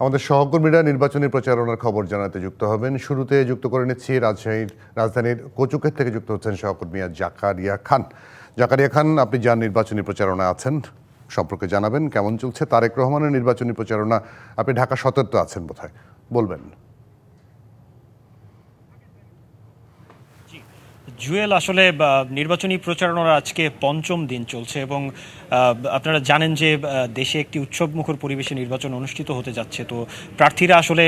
আমাদের সহকর্মীরা নির্বাচনী প্রচারণার খবর জানাতে যুক্ত হবেন। শুরুতে যুক্ত করে নিচ্ছি রাজশাহীর, রাজধানীর কচুকের থেকে যুক্ত হচ্ছেন সহকর্মী জাকারিয়া খান। জাকারিয়া খান, আপনি যার নির্বাচনী প্রচারণা আছেন সম্পর্কে জানাবেন, কেমন চলছে? তারেক রহমানের নির্বাচনী প্রচারণা, আপনি ঢাকা সতর্ক আছেন বোধহয়। বলবেন। জুয়েল, আসলে নির্বাচনী প্রচারণার আজকে পঞ্চম দিন চলছে এবং আপনারা জানেন যে দেশে একটি উৎসবমুখর পরিবেশে নির্বাচন অনুষ্ঠিত হতে যাচ্ছে। তো প্রার্থীরা আসলে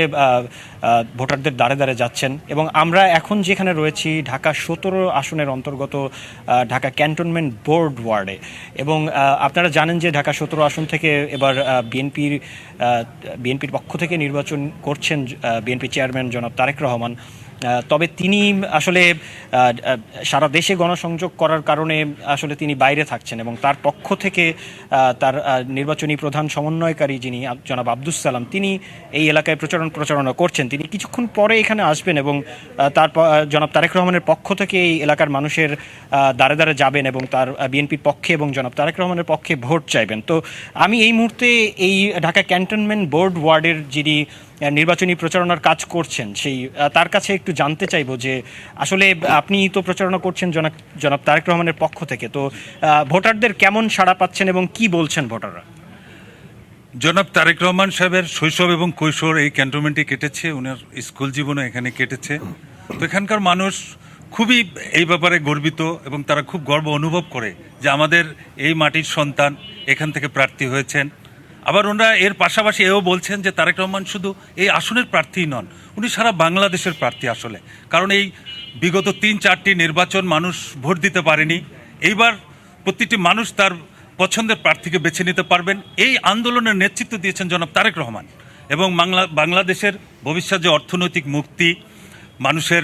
ভোটারদের দ্বারে দ্বারে যাচ্ছেন এবং আমরা এখন যেখানে রয়েছি, ঢাকা সতেরো আসনের অন্তর্গত ঢাকা ক্যান্টনমেন্ট বোর্ড ওয়ার্ডে। এবং আপনারা জানেন যে, ঢাকা সতেরো আসন থেকে এবার বিএনপির বিএনপির পক্ষ থেকে নির্বাচন করছেন বিএনপি চেয়ারম্যান জনাব তারেক রহমান। তবে তিনি আসলে সারা দেশে গণসংযোগ করার কারণে আসলে তিনি বাইরে থাকছেন এবং তার পক্ষ থেকে তার নির্বাচনী প্রধান সমন্বয়কারী যিনি জনাব আব্দুস সালাম, তিনি এই এলাকায় প্রচারণ প্রচারণা করছেন। তিনি কিছুক্ষণ পরে এখানে আসবেন এবং তার জনাব তারেক রহমানের পক্ষ থেকে এই এলাকার মানুষের দ্বারে দ্বারে যাবেন এবং তার বিএনপির পক্ষে এবং জনাব তারেক রহমানের পক্ষে ভোট চাইবেন। তো আমি এই মুহূর্তে এই ঢাকা ক্যান্টনমেন্ট বোর্ড ওয়ার্ডের যিনি নির্বাচনী প্রচারণার কাজ করছেন, সেই তার কাছে একটু জানতে চাইব যে আসলে আপনি তো প্রচারণা করছেন জনাব জনাব তারেক রহমানের পক্ষ থেকে, তো ভোটারদের কেমন সাড়া পাচ্ছেন এবং কি বলছেন ভোটাররা? জনাব তারেক রহমান সাহেবের শৈশব এবং কৈশোর এই ক্যান্টনমেন্টে কেটেছে ওনার স্কুল জীবনও এখানে কেটেছে। তো এখানকার মানুষ খুবই এই ব্যাপারে গর্বিত এবং তারা খুব গর্ব অনুভব করে যে আমাদের এই মাটির সন্তান এখান থেকে প্রার্থী হয়েছেন। আবার ওনারা এর পাশাপাশি এও বলছেন যে তারেক রহমান শুধু এই আসনের প্রার্থী নন, উনি সারা বাংলাদেশের প্রার্থী আসলে। কারণ এই বিগত তিন চারটি নির্বাচন মানুষ ভোট দিতে পারেনি। এইবার প্রতিটি মানুষ তার পছন্দের প্রার্থীকে বেছে নিতে পারবেন। এই আন্দোলনের নেতৃত্ব দিয়েছেন জনাব তারেক রহমান। এবং বাংলা, বাংলাদেশের ভবিষ্যৎ যে অর্থনৈতিক মুক্তি, মানুষের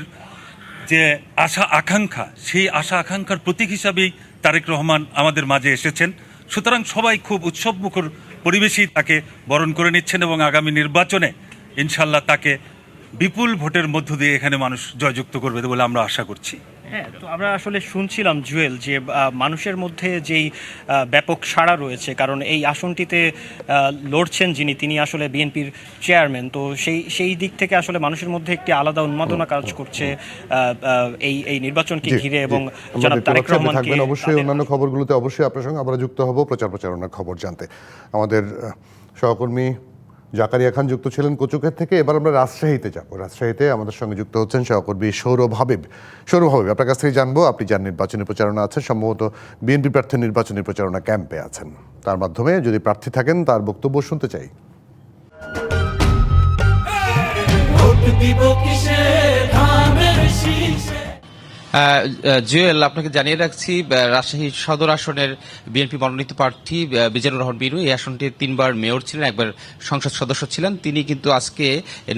যে আশা আকাঙ্ক্ষা, সেই আশা আকাঙ্ক্ষার প্রতীক হিসাবেই তারেক রহমান আমাদের মাঝে এসেছেন। সুতরাং সবাই খুব উৎসবমুখর পরিবেশেই তাকে বরণ করে নিচ্ছেন এবং আগামী নির্বাচনে ইনশাল্লাহ তাকে বিপুল ভোটের মধ্য দিয়ে এখানে মানুষ জয়যুক্ত করবে বলে আমরা আশা করছি। হ্যাঁ তো আমরা আসলে শুনছিলাম জুয়েল যে মানুষের মধ্যে যেই ব্যাপক সাড়া রয়েছে কারণ এই আসনটিতে লড়ছেন যিনি তিনি আসলে বিএনপির চেয়ারম্যান তো সেই সেই দিক থেকে আসলে মানুষের মধ্যে একটি আলাদা উন্মাদনা কাজ করছে এই এই নির্বাচনকে ঘিরে এবং জনাব তারেক রহমানকে অবশ্যই অন্যান্য খবরগুলোতে অবশ্যই আপনার সঙ্গে আমরা যুক্ত হব। প্রচার প্রচারণার খবর জানতে। আমাদের সহকর্মী জাকারিয়া খান যুক্ত ছিলেন কচুকের থেকে, এবার আমরা রাজশাহীতে যাব। রাজশাহীতে আমাদের সঙ্গে যুক্ত হচ্ছেন সহকর্মী সৌরভ হাবিব। সৌরভ হাবিব, আপনার কাছ থেকে জানব, আপনি যার নির্বাচনী প্রচারণা আছেন সম্ভবত বিএনপি প্রার্থীর নির্বাচনী প্রচারণা ক্যাম্পে আছেন। তার মাধ্যমে যদি প্রার্থী থাকেন, তার বক্তব্য শুনতে চাই। দিব কিসে শীষে? জুয়েল, আপনাকে জানিয়ে রাখছি রাজশাহী সদর আসনের বিএনপি মনোনীত প্রার্থী বিজেনুর রহমান বিরু এই আসনটির তিনবার মেয়র ছিলেন, একবার সংসদ সদস্য ছিলেন। তিনি কিন্তু আজকে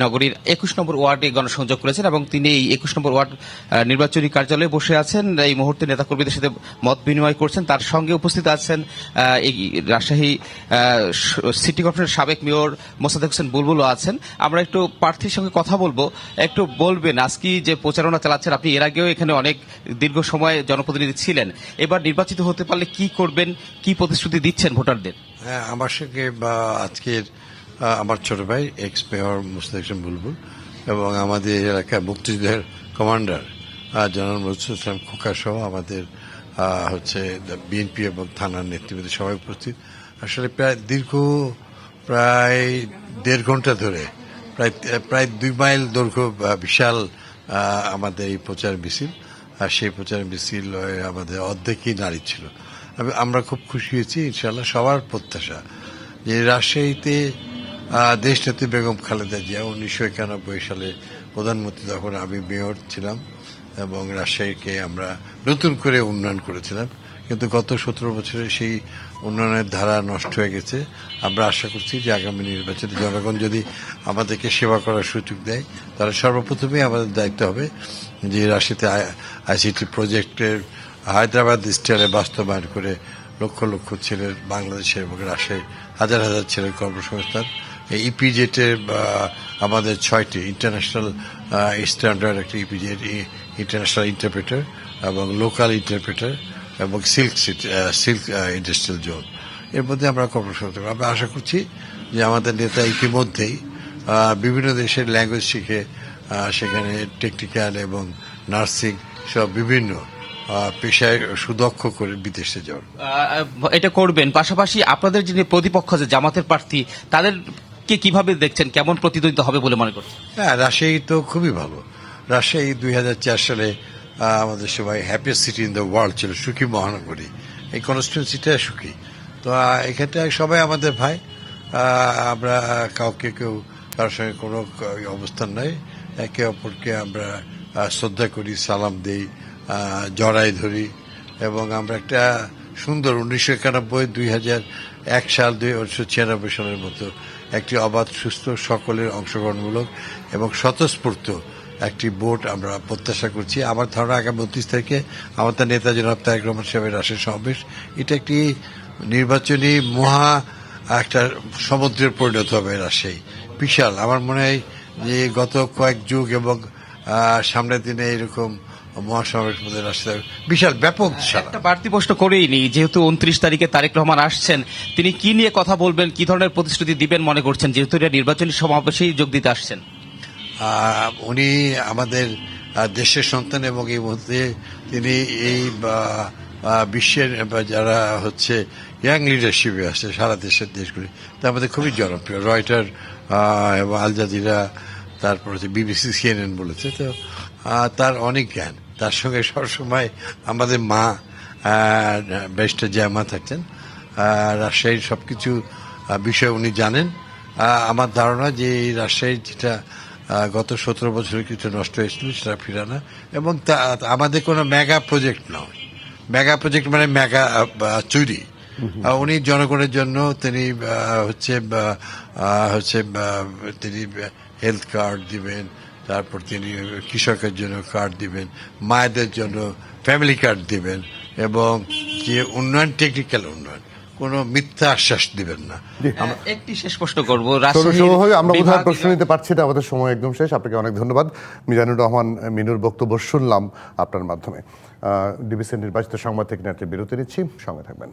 নগরীর একুশ নম্বর ওয়ার্ডে গণসংযোগ করেছেন এবং তিনি এই একুশ নম্বর ওয়ার্ড নির্বাচনী কার্যালয়ে বসে আছেন। এই মুহূর্তে নেতাকর্মীদের সাথে মত বিনিময় করছেন। তার সঙ্গে উপস্থিত আছেন এই রাজশাহী সিটি কর্পোরেশনের সাবেক মেয়র মোসাদ্দেক হোসেন বুলবুলও আছেন। আমরা একটু প্রার্থীর সঙ্গে কথা বলব। একটু বলবেন আজকে যে প্রচারণা চালাচ্ছেন, আপনি এর আগেও এখানে অনেক দীর্ঘ সময় জনপ্রতিনিধি ছিলেন। এবার নির্বাচিত হতে পারলে কি করবেন, কি প্রতিশ্রুতি দিচ্ছেন ভোটারদের? হ্যাঁ আমার সঙ্গে, বা আজকের আমার ছোট ভাই এক্স মেয়র মুস্তাক বুলবুল, এবং আমাদের এলাকার মুক্তিযুদ্ধের কমান্ডার জনাব নজরুল ইসলাম খোকা সহ আমাদের হচ্ছে বিএনপি এবং থানার নেতৃবৃন্দ সবাই উপস্থিত। আসলে প্রায় দীর্ঘ, প্রায় দেড় ঘণ্টা ধরে, প্রায় প্রায় দুই মাইল দৈর্ঘ্য বিশাল আমাদের এই প্রচার মিছিল। আর সেই প্রচারে মিছিল আমাদের অর্ধেকই নারী ছিল। আমরা খুব খুশি হয়েছি ইনশাল্লাহ সবার প্রত্যাশা। যে রাজশাহীতে দেশটাতে বেগম খালেদা জিয়া, উনিশশো একানব্বই সালে প্রধানমন্ত্রী তখন আমি মেয়র ছিলাম এবং রাজশাহীকে আমরা নতুন করে উন্নয়ন করেছিলাম। কিন্তু গত সতেরো বছরে সেই উন্নয়নের ধারা নষ্ট হয়ে গেছে। আমরা আশা করছি যে আগামী নির্বাচনে জনগণ যদি আমাদেরকে সেবা করার সুযোগ দেয়, তাহলে সর্বপ্রথমেই আমাদের দায়িত্ব হবে যে রাশিতে আইসিটি প্রজেক্টের হায়দ্রাবাদ স্টাইলে বাস্তবায়ন করে লক্ষ লক্ষ ছেলের বাংলাদেশের এবং রাজশাহীর হাজার হাজার ছেলের কর্মসংস্থান। এই ইপিজেটের আমাদের ছয়টি ইন্টারন্যাশনাল স্ট্যান্ডার্ড একটা ইপিজেট ইন্টারন্যাশনাল ইন্টারপ্রেটার এবং লোকাল ইন্টারপ্রেটার এবং সিল্ক সিল্ক ইন্ডাস্ট্রিয়াল জোন। এর মধ্যে আমরা কর্মসংস্থান আমরা আশা করছি যে আমাদের নেতা ইতিমধ্যেই বিভিন্ন দেশের ল্যাঙ্গুয়েজ শিখে সেখানে টেকনিক্যাল এবং নার্সিং সব বিভিন্ন পেশায় সুদক্ষ করে বিদেশে যাওয়ার। এটা করবেন। পাশাপাশি আপনাদের যিনি প্রতিপক্ষ যে জামাতের প্রার্থী তাদেরকে কীভাবে দেখছেন? কেমন প্রতিদ্বন্দ্বিতা হবে বলে মনে করছেন? হ্যাঁ রাজশাহী তো খুবই ভালো। রাজশাহী দুই হাজার চার সালে আমাদের সবাই happiest city in the world ছিল সুখী মহানগরী। এই কনস্টিটুয়েন্সিটা সুখী। তো এখানটায় সবাই আমাদের ভাই। আমরা কাউকে কেউ, কারোর সঙ্গে কোনো অবস্থান নাই। একে অপরকে আমরা শ্রদ্ধা করি, সালাম দেই জড়াই ধরি। এবং আমরা একটা সুন্দর উনিশশো একানব্বই, দুই হাজার এক সাল, দুই, উনিশশো ছিয়ানব্বই সালের মতো একটি অবাধ, সুস্থ, সকলের অংশগ্রহণমূলক এবং স্বতঃস্ফূর্ত একটি বোর্ড আমরা প্রত্যাশা করছি। আমার ধারণা আগামী উনত্রিশ তারিখে আমাদের নেতা জনাব তারেক রহমান সাহেবের রাশের সমাবেশ। এটা একটি নির্বাচনী মহা একটা সমুদ্রের পরিণত হবে রাজশাহী বিশাল। আমার মনে হয় যে গত কয়েক যুগ এবং সামনের দিনে এরকম মহাসমাবেশ মধ্যে রাস্তা বিশাল, ব্যাপক একটা বাড়তি প্রশ্ন করেই নি যেহেতু উনত্রিশ তারিখে তারেক রহমান আসছেন, তিনি কি নিয়ে কথা বলবেন, কি ধরনের প্রতিশ্রুতি দিবেন মনে করছেন, যেহেতু নির্বাচনী সমাবেশেই যোগ দিতে আসছেন? উনি আমাদের দেশের সন্তান এবং এই মুহূর্তে তিনি এই বিশ্বের যারা হচ্ছে ইয়াং লিডারশিপে আছে সারা দেশের দেশগুলি তার মধ্যে খুবই জনপ্রিয়। রয়টার এবং আল জাজিরা, তারপর হচ্ছে বিবিসি, সিএনএন বলেছে। তো তার অনেক জ্ঞান। তার সঙ্গে সবসময় আমাদের মা ব্যারিস্টার জামা থাকতেন। রাজশাহীর সব কিছু বিষয় উনি জানেন। আমার ধারণা যে এই রাজশাহীর যেটা গত সতেরো বছরে কিছু নষ্ট হয়েছিল সেটা ফিরানো। এবং তা আমাদের কোনো মেগা প্রজেক্ট নয়। মেগা প্রজেক্ট মানে মেগা চুরি। উনি জনগণের জন্য তিনি হচ্ছে হচ্ছে তিনি হেলথ কার্ড দিবেন তারপর তিনি কৃষকের জন্য কার্ড দিবেন মায়েদের জন্য ফ্যামিলি কার্ড দিবেন এবং যে উন্নয়ন টেকনিক্যাল উন্নয়ন। কোনো মিথ্যা আশ্বাস দিবেন না। একটি শেষ প্রশ্ন করব। আমরা বোধহয় প্রশ্ন নিতে পারছি না আমাদের সময় একদম শেষ। আপনাকে অনেক ধন্যবাদ। মিজানুর রহমান মিনুর বক্তব্য শুনলাম আপনার মাধ্যমে। ডিবিসি নির্বাচিত সংবাদ থেকে বিরতি নিচ্ছি। সঙ্গে থাকবেন।